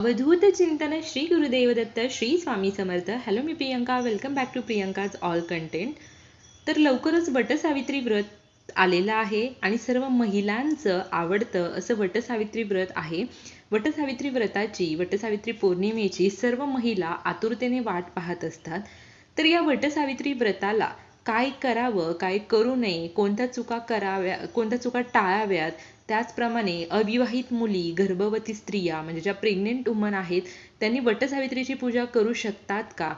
अवधूत चिंतन Shri Gurudev Datta Shri Swami Samarth. Hello me Priyanka. Welcome back to Priyanka's all content तर लवकरच वटसावित्री व्रत आलेलं आहे आणि सर्व महिलांचं आवडतं असं वटसावित्री व्रत आहे. वटसावित्री व्रताची वटसावित्री पौर्णिमेची सर्व महिला आतुरतेने वाट पाहत असतात. तर या वटसावित्री व्रताला काय करावं काय करू नये कोणत्या चुका कराव्या कोणत्या चुका टाळाव्यात त्याचप्रमाणे अविवाहित मुली गर्भवती स्त्रिया म्हणजे ज्या प्रेग्नेंट वुमन आहेत त्यांनी वटसावित्रीची पूजा करू शकतात का?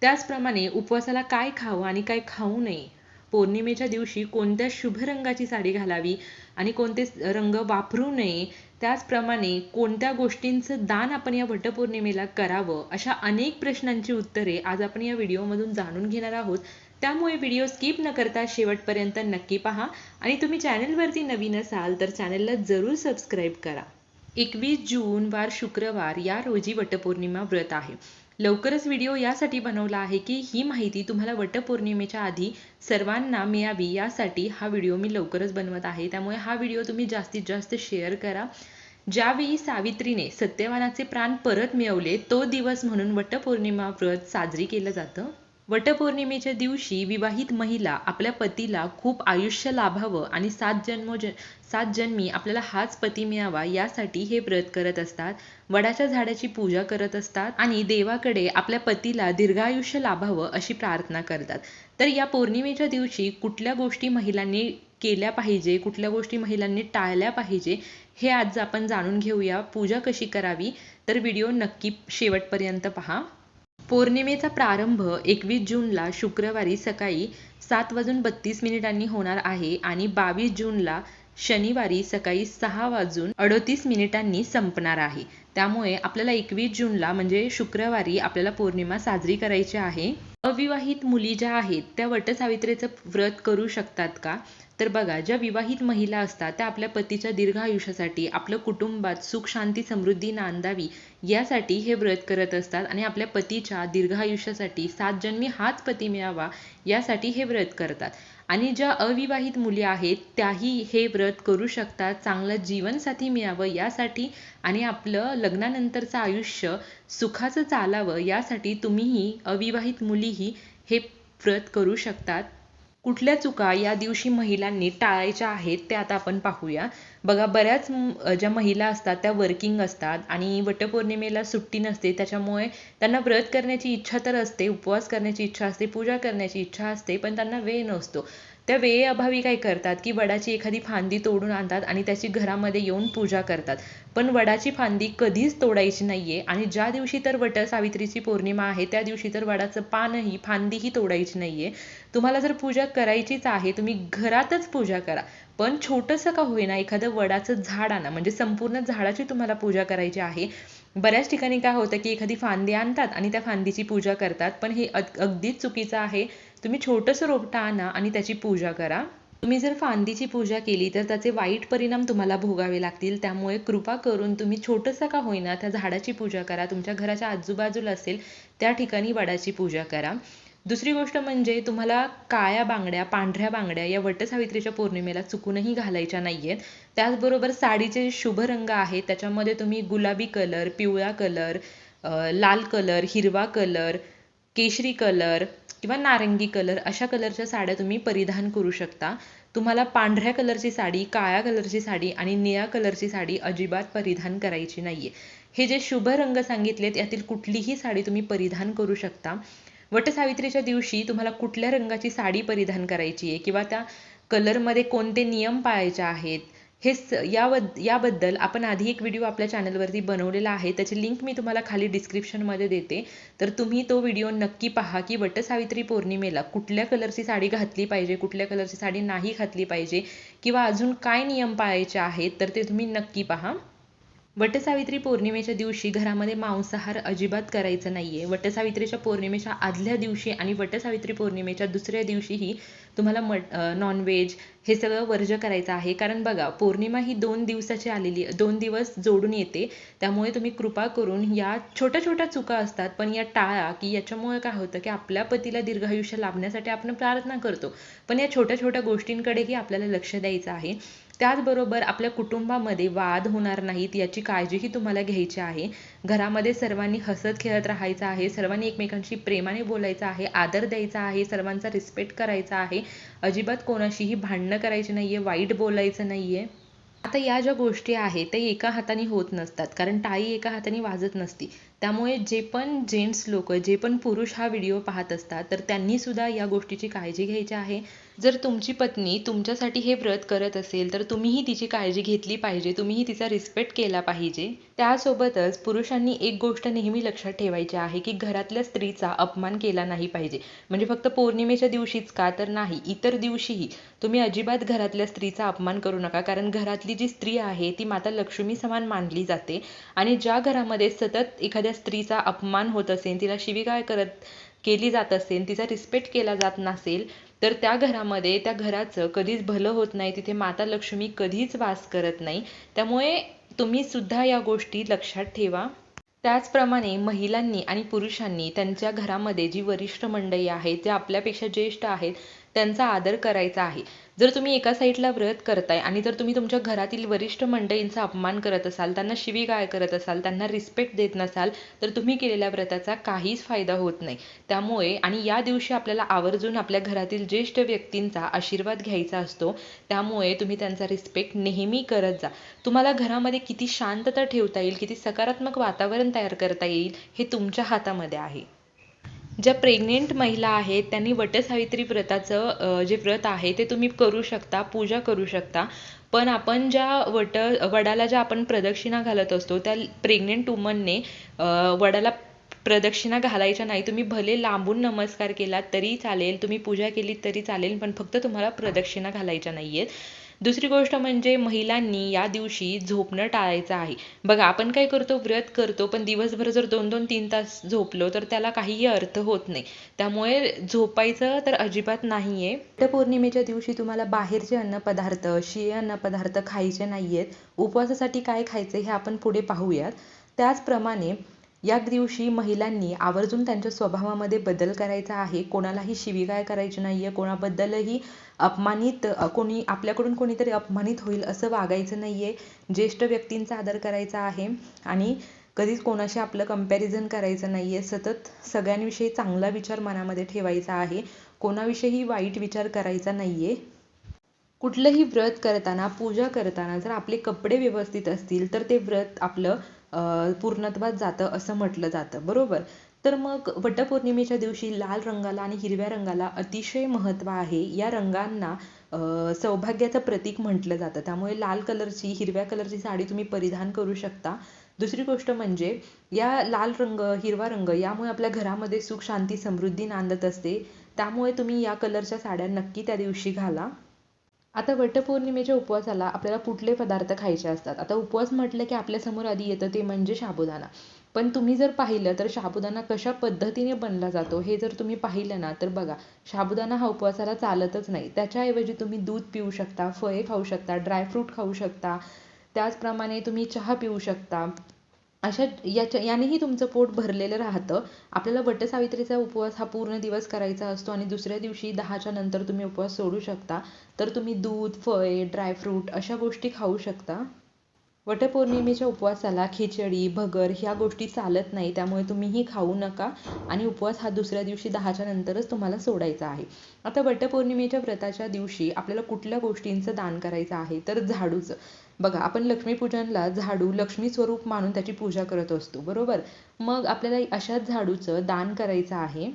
त्याचप्रमाणे उपवासाला काय खावं आणि काय खाऊ नये? पौर्णिमेच्या दिवशी कोणत्या शुभ रंगाची साडी घालावी आणि कोणते रंग वापरू नये? त्याचप्रमाणे कोणत्या गोष्टींचं दान आपण या वटपौर्णिमेला करावं? अशा अनेक प्रश्नांची उत्तरे आज आपण या व्हिडिओमधून जाणून घेणार आहोत. त्यामुळे व्हिडिओ स्किप न करता शेवटपर्यंत नक्की पहा. आणि तुम्ही चॅनलवरती नवीन असाल तर चॅनलला जरूर सबस्क्राईब करा. एकवीस जून वार शुक्रवार या रोजी वटपौर्णिमा व्रत आहे. लवकरच व्हिडिओ यासाठी बनवला आहे की ही माहिती तुम्हाला वटपौर्णिमेच्या आधी सर्वांना मिळावी यासाठी हा व्हिडिओ मी लवकरच बनवत आहे. त्यामुळे हा व्हिडिओ तुम्ही जास्तीत जास्त शेअर करा. ज्यावेळी सावित्रीने सत्यवानाचे प्राण परत मिळवले तो दिवस म्हणून वटपौर्णिमा व्रत साजरी केलं जातं. वटपौर्णिमेच्या दिवशी विवाहित महिला आपल्या पतीला खूप आयुष्य लाभावं आणि सात जन्म सात जन्मी आपल्याला हाच पती मिळावा यासाठी हे व्रत करत असतात. वडाच्या झाडाची पूजा करत असतात आणि देवाकडे आपल्या पतीला दीर्घायुष्य लाभावं अशी प्रार्थना करतात. तर या पौर्णिमेच्या दिवशी कुठल्या गोष्टी महिलांनी केल्या पाहिजे कुठल्या गोष्टी महिलांनी टाळल्या पाहिजे हे आज आपण जाणून घेऊया. पूजा कशी करावी? तर व्हिडिओ नक्की शेवटपर्यंत पहा. पौर्णिमेचा प्रारंभ एकवीस जूनला शुक्रवारी सकाळी सात वाजून बत्तीस मिनिटांनी होणार आहे आणि बावीस जूनला शनिवारी सकाळी सहा वाजून अडतीस मिनिटांनी संपणार आहे. त्यामुळे आपल्याला एकवीस जूनला म्हणजे शुक्रवारी आपल्याला पौर्णिमा साजरी करायची आहे. अविवाहित मुली ज्या आहेत त्या वटसावित्रीचं व्रत करू शकतात का? तर बघा ज्या विवाहित महिला असतात त्या आपल्या पतीच्या दीर्घ आयुष्यासाठी आपलं कुटुंबात सुख शांती समृद्धी नांदावी यासाठी हे व्रत करत असतात. आणि आपल्या पतीच्या दीर्घ आयुष्यासाठी सात जन्मी हाच पती मिळावा यासाठी हे व्रत करतात. आणि ज्या अविवाहित मुली आहेत त्याही हे व्रत करू शकतात. चांगलं जीवनसाथी मिळावं यासाठी आणि आपलं लग्नानंतरचं आयुष्य सुखाचं चालावं यासाठी तुम्हीही अविवाहित मुलीही हे व्रत करू शकतात. कुठल्या चुका या दिवशी महिलांनी टाळायच्या आहेत ते आता आपण पाहूया. बघा बऱ्याच ज्या महिला असतात त्या वर्किंग असतात आणि वटपौर्णिमेला सुट्टी नसते त्याच्यामुळे त्यांना व्रत करण्याची इच्छा तर असते उपवास करण्याची इच्छा असते पूजा करण्याची इच्छा असते पण त्यांना वेळ नसतो. त्या वेळेअभावी काय करतात की वडाची एखादी फांदी तोडून आणतात आणि त्याची घरामध्ये येऊन पूजा करतात. पण वडाची फांदी कधीच तोडायची नाहीये आणि ज्या दिवशी तर वट सावित्रीची पौर्णिमा आहे त्या दिवशी तर वडाचं पानही फांदीही तोडायची नाहीये. तुम्हाला जर पूजा करायचीच आहे तुम्ही घरातच पूजा करा. पण छोटंसं का होईना एखादं वडाचं झाड आणा. म्हणजे संपूर्ण झाडाची तुम्हाला पूजा करायची आहे. बऱ्याच ठिकाणी काय होतं की एखादी फांदी आणतात आणि त्या फांदीची पूजा करतात पण हे अगदीच चुकीचं आहे. तुम्ही छोटंसं रोपटं आणा आणि त्याची पूजा करा. तुम्ही जर फांदीची पूजा केली तर त्याचे वाईट परिणाम तुम्हाला भोगावे लागतील. त्यामुळे कृपा करून तुम्ही छोटंसं का होईना त्या झाडाची पूजा करा. तुमच्या घराच्या आजूबाजूला असेल त्या ठिकाणी वडाची पूजा करा. दुसरी गोष्ट म्हणजे तुम्हाला काळ्या बांगड्या पांढऱ्या बांगड्या या वटसावित्रीच्या पौर्णिमेला चुकूनही घालायच्या नाहीयेत. त्याचबरोबर साडीचे शुभ रंग आहेत. त्याच्यामध्ये तुम्ही गुलाबी कलर पिवळा कलर लाल कलर हिरवा कलर केशरी कलर किंवा नारंगी कलर अशा कलरच्या साड्या तुम्ही परिधान करू शकता. तुम्हाला पांढऱ्या कलरची साडी काळ्या कलरची साडी आणि निळ्या कलरची साडी अजिबात परिधान करायची नाहीये. हे जे शुभ रंग सांगितलेत यातील कुठलीही साडी तुम्ही परिधान करू शकता. वटसावित्रीच्या दिवशी तुम्हाला कुठल्या रंगाची साडी परिधान करायची आहे? किंवा त्या कलरमध्ये कोणते नियम पाळायचे आहेत? हे याबद् याबद्दल आपण आधी एक व्हिडिओ आपल्या चॅनलवरती बनवलेला आहे. त्याची लिंक मी तुम्हाला खाली डिस्क्रिप्शनमध्ये देते. तर तुम्ही तो व्हिडिओ नक्की पहा की वटसावित्री पौर्णिमेला कुठल्या कलरची साडी घातली पाहिजे कुठल्या कलरची साडी नाही घातली पाहिजे किंवा अजून काय नियम पाळायचे आहेत? तर ते तुम्ही नक्की पहा. वटसावित्री पौर्णिमेच्या दिवशी घरामध्ये मांसाहार अजिबात करायचं नाहीये. वटसावित्रीच्या पौर्णिमेच्या आदल्या दिवशी आणि वटसावित्री पौर्णिमेच्या दुसऱ्या दिवशीही तुम्हाला मट नॉनव्हेज हे सगळं वर्ज करायचं आहे. कारण बघा पौर्णिमा ही दोन दिवसाची आलेली दोन दिवस जोडून येते. त्यामुळे तुम्ही कृपा करून या छोट्या छोट्या चुका असतात पण या टाळा की याच्यामुळे काय होतं की आपल्या पतीला दीर्घायुष्य लाभण्यासाठी आपण प्रार्थना करतो. पण या छोट्या छोट्या गोष्टींकडेही आपल्याला लक्ष द्यायचं आहे. त्याचबरोबर आपल्या कुटुंबामध्ये वाद होणार नाहीत याची काळजीही तुम्हाला घ्यायची आहे. घरामध्ये सर्वांनी हसत खेळत राहायचं आहे सर्वांनी एकमेकांशी प्रेमाने बोलायचं आहे आदर द्यायचा आहे सर्वांचा रिस्पेक्ट करायचा आहे. अजिबात कोणाशीही भांडणं करायची नाहीये वाईट बोलायचं नाहीये. आता या ज्या गोष्टी आहेत त्या एका हाताने होत नसतात. कारण टाळी एका हाताने वाजत नसती. त्यामुळे जे पण जेंट्स लोक जे पण पुरुष हा व्हिडिओ पाहत असतात तर त्यांनी सुद्धा या गोष्टीची काळजी घ्यायची आहे. जर तुमची पत्नी तुमच्यासाठी हे व्रत करत असेल तर तुम्हीही तिची काळजी घेतली पाहिजे तुम्हीही तिचा रिस्पेक्ट केला पाहिजे. त्यासोबतच पुरुषांनी एक गोष्ट नेहमी लक्षात ठेवायची आहे की घरातल्या स्त्रीचा अपमान केला नाही पाहिजे. म्हणजे फक्त पौर्णिमेच्या दिवशीच का तर नाही इतर दिवशीही तुम्ही अजिबात घरातल्या स्त्रीचा अपमान करू नका कारण घरातली जी स्त्री आहे ती माता लक्ष्मी समान मानली जाते. आणि ज्या घरामध्ये सतत एखाद्या स्त्रीचा अपमान होत असेल तिला शिवीगाळ करत केली जात असेल तिचा रिस्पेक्ट केला जात नसेल तर त्या घरामध्ये त्या घराचं कधीच भलं होत नाही. तिथे माता लक्ष्मी कधीच वास करत नाही. त्यामुळे तुम्ही सुद्धा या गोष्टी लक्षात ठेवा. त्याचप्रमाणे महिलांनी आणि पुरुषांनी त्यांच्या घरामध्ये जी वरिष्ठ मंडळी आहेत जे आपल्यापेक्षा ज्येष्ठ आहेत त्यांचा आदर करायचा आहे. जर तुम्ही एका साईडला व्रत करताय आणि जर तुम्ही तुमच्या घरातील वरिष्ठ मंडळींचा अपमान करत असाल त्यांना शिवीगाळ करत असाल त्यांना रिस्पेक्ट देत नसाल तर तुम्ही केलेल्या व्रताचा काहीच फायदा होत नाही. त्यामुळे आणि या दिवशी आपल्याला आवर्जून आपल्या घरातील ज्येष्ठ व्यक्तींचा आशीर्वाद घ्यायचा असतो त्यामुळे तुम्ही त्यांचा रिस्पेक्ट नेहमी करत जा. तुम्हाला घरामध्ये किती शांतता ठेवता येईल किती सकारात्मक वातावरण तयार करता येईल हे तुमच्या हातामध्ये आहे. ज्या प्रेग्नेंट महिला आहेत त्यांनी वटसावित्री व्रताचं जे व्रत आहे ते तुम्ही करू शकता पूजा करू शकता. पण आपण ज्या वट वडाला ज्या आपण प्रदक्षिणा घालत असतो त्या प्रेग्नेंट वुमनने वडाला प्रदक्षिणा घालायच्या नाही. तुम्ही भले लांबून नमस्कार केलात तरी चालेल. तुम्ही पूजा केली तरी चालेल. पण फक्त तुम्हाला प्रदक्षिणा घालायच्या नाहीयेत. दुसरी गोष्ट म्हणजे महिलांनी या दिवशी झोपणं टाळायचं आहे. बघा आपण काय करतो? व्रत करतो पण दिवसभर जर दोन दोन तीन तास झोपलो तर त्याला काहीही अर्थ होत नाही. त्यामुळे झोपायचं तर अजिबात नाही आहे तर पौर्णिमेच्या दिवशी तुम्हाला बाहेरचे अन्नपदार्थ शिळे अन्नपदार्थ खायचे नाही आहेत उपवासासाठी काय खायचे हे आपण पुढे पाहूयात. त्याचप्रमाणे या दिवशी महिलांनी आवर्जून त्यांच्या स्वभावामध्ये बदल करायचा आहे. कोणालाही शिवीगाळ करायची नाहीये. कोणाबद्दलही अपमानित कोणी आपल्याकडून कोणीतरी अपमानित होईल असं वागायचं नाहीये. ज्येष्ठ व्यक्तींचा आदर करायचा आहे आणि कधीच कोणाशी आपलं कंपॅरिझन करायचं नाहीये. सतत सगळ्यांविषयी चांगला विचार मनामध्ये ठेवायचा आहे. कोणाविषयी वाईट विचार करायचा नाहीये. कुठलंही व्रत करताना पूजा करताना जर आपले कपडे व्यवस्थित असतील तर ते व्रत आपलं पूर्णत्वात जातं असं म्हटलं जातं. बरोबर? तर मग वटपौर्णिमेच्या दिवशी लाल रंगाला आणि हिरव्या रंगाला अतिशय महत्त्व आहे. या रंगांना सौभाग्याचं प्रतीक म्हटलं जातं. त्यामुळे लाल कलरची हिरव्या कलरची साडी तुम्ही परिधान करू शकता. दुसरी गोष्ट म्हणजे या लाल रंग हिरवा रंग यामुळे आपल्या घरामध्ये सुख शांती समृद्धी नांदत असते. त्यामुळे तुम्ही या कलरच्या साड्या नक्की त्या दिवशी घाला. आता वटपौर्णिमेच्या उपवासाला आपल्याला कुठले पदार्थ खायचे असतात? आता उपवास म्हटलं की आपल्यासमोर आधी येतं ते म्हणजे साबुदाणा पण तुम्ही जर पाहिलं तर साबुदाणा कशा पद्धतीने बनला जातो हे जर तुम्ही पाहिलं ना तर बघा साबुदाणा हा उपवासाला चालतच नाही. त्याच्याऐवजी तुम्ही दूध पिऊ शकता फळे खाऊ शकता ड्रायफ्रूट खाऊ शकता. त्याचप्रमाणे तुम्ही चहा पिऊ शकता. अशा याच्या यानेही तुमचं पोट भरलेलं राहतं. आपल्याला वटसावित्रीचा उपवास हा पूर्ण दिवस करायचा असतो आणि दुसऱ्या दिवशी दहाच्या नंतर तुम्ही उपवास सोडू शकता. तर तुम्ही दूध फळे ड्रायफ्रूट अशा गोष्टी खाऊ शकता. वटपौर्णिमेच्या उपवासाला खिचडी भगर ह्या गोष्टी चालत नाही त्यामुळे तुम्हीही खाऊ नका आणि उपवास हा दुसऱ्या दिवशी दहाच्या नंतरच तुम्हाला सोडायचा आहे. आता वटपौर्णिमेच्या व्रताच्या दिवशी आपल्याला कुठल्या गोष्टींचं दान करायचं आहे? तर झाडूचं. बघा आपण लक्ष्मीपूजनला झाडू लक्ष्मी स्वरूप मानून त्याची पूजा करत असतो बरोबर? मग आपल्याला अशाच झाडूचं दान करायचं आहे.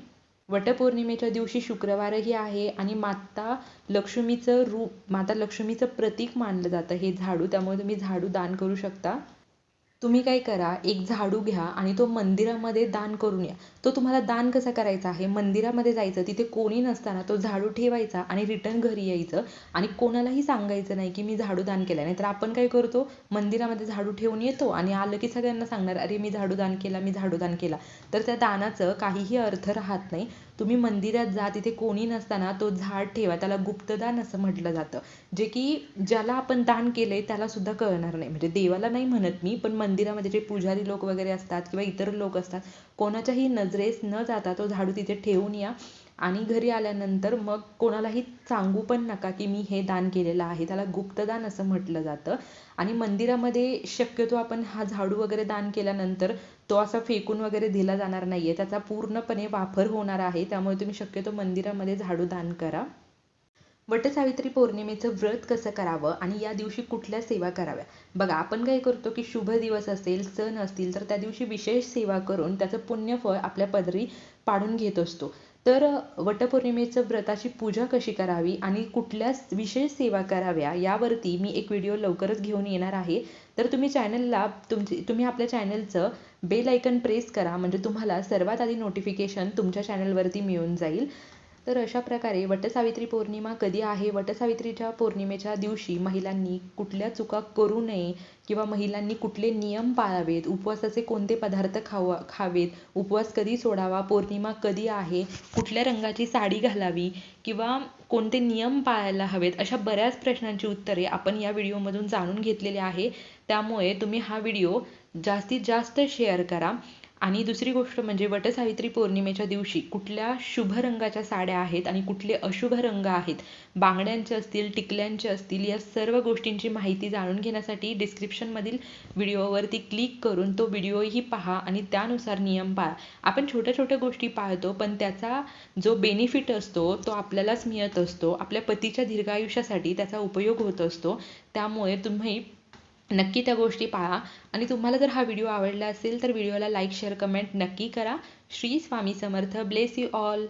वटपौर्णिमेच्या दिवशी शुक्रवारही आहे आणि माता लक्ष्मीचं रूप माता लक्ष्मीचं प्रतीक मानलं जातं हे झाडू त्यामुळे तुम्ही झाडू दान करू शकता. तुम्ही काय करा एक झाडू घ्या आणि तो मंदिरामध्ये दान करून या. तो तुम्हाला दान कसा करायचा आहे? मंदिरामध्ये जायचं तिथे कोणी नसताना तो झाडू ठेवायचा आणि रिटर्न घरी यायचं आणि कोणालाही सांगायचं नाही की मी झाडू दान केला नाही तर आपण काय करतो? मंदिरामध्ये झाडू ठेवून येतो आणि आलं की सगळ्यांना सांगणार अरे मी झाडू दान केला मी झाडू दान केला. तर त्या दानाचं काहीही अर्थ राहत नाही. तुम्ही मंदिरात जा तिथे कोणी नसताना तो झाड ठेवा त्याला गुप्तदान असं म्हटलं जातं. जे की ज्याला आपण दान केलंय त्याला सुद्धा कळणार नाही. म्हणजे देवाला नाही म्हणत मी पण मंदिरामध्ये जे पुजारी लोक वगैरे असतात किंवा इतर लोक असतात कोणाच्याही नजरेस न जाता तो झाडू तिथे ठेवून या. आणि घरी आल्यानंतर मग कोणालाही सांगू पण नका की मी हे दान केलेलं आहे. त्याला गुप्तदान असं म्हटलं जातं. आणि मंदिरामध्ये शक्यतो आपण हा झाडू वगैरे दान केल्यानंतर तो असा फेकून वगैरे दिला जाणार नाहीये. त्याचा पूर्णपणे वापर होणार आहे. त्यामुळे तुम्ही शक्यतो मंदिरामध्ये झाडू दान करा. वटसावित्री पौर्णिमेचं व्रत कसं करावं आणि या दिवशी कुठल्या सेवा कराव्या? बघा आपण काय करतो की शुभ दिवस असेल सण असतील तर त्या दिवशी विशेष सेवा करून त्याचं पुण्यफळ आपल्या पदरी पाडून घेत असतो. तर वटपौर्णिमेचं व्रताची पूजा कशी करावी आणि कुठल्या विशेष सेवा कराव्या यावरती मी एक व्हिडिओ लवकरच घेऊन येणार आहे. तर तुम्ही चॅनलला तुमची तुम्ही आपल्या चॅनलचं बेल आयकन प्रेस करा म्हणजे तुम्हाला सर्वात आधी नोटिफिकेशन तुमच्या चॅनलवरती मिळून जाईल. तर अशा प्रकारे वटसावित्री पौर्णिमा कधी आहे? वटसावित्रीच्या पौर्णिमेच्या दिवशी महिलांनी कुठल्या चुका करू नये किंवा महिलांनी कुठले नियम पाळावेत? उपवासाचे कोणते पदार्थ खावा खावेत? उपवास कधी सोडावा? पौर्णिमा कधी आहे? कुठल्या रंगाची साडी घालावी? किंवा कोणते नियम पाळायला हवेत? अशा बऱ्याच प्रश्नांची उत्तरे आपण या व्हिडिओमधून जाणून घेतलेली आहे. त्यामुळे तुम्ही हा व्हिडिओ जास्तीत जास्त शेअर करा. आणि दुसरी गोष्ट म्हणजे वटसावित्री पौर्णिमेच्या दिवशी कुठल्या शुभ रंगाच्या साड्या आहेत आणि कुठले अशुभ रंग आहेत बांगड्यांचे असतील टिकल्यांचे असतील या सर्व गोष्टींची माहिती जाणून घेण्यासाठी डिस्क्रिप्शनमधील व्हिडिओवरती क्लिक करून तो व्हिडिओही पहा आणि त्यानुसार नियम पाळा. आपण छोट्या छोट्या गोष्टी पाळतो पण त्याचा जो बेनिफिट असतो तो आपल्यालाच मिळत असतो. आपल्या पतीच्या दीर्घायुष्यासाठी त्याचा उपयोग होत असतो. त्यामुळे तुम्ही नक्की त्या गोष्टी पाळा. आणि तुम्हाला जर हा व्हिडिओ आवडला असेल तर व्हिडिओला लाईक शेअर कमेंट नक्की करा. Shri Swami Samarth. Bless you all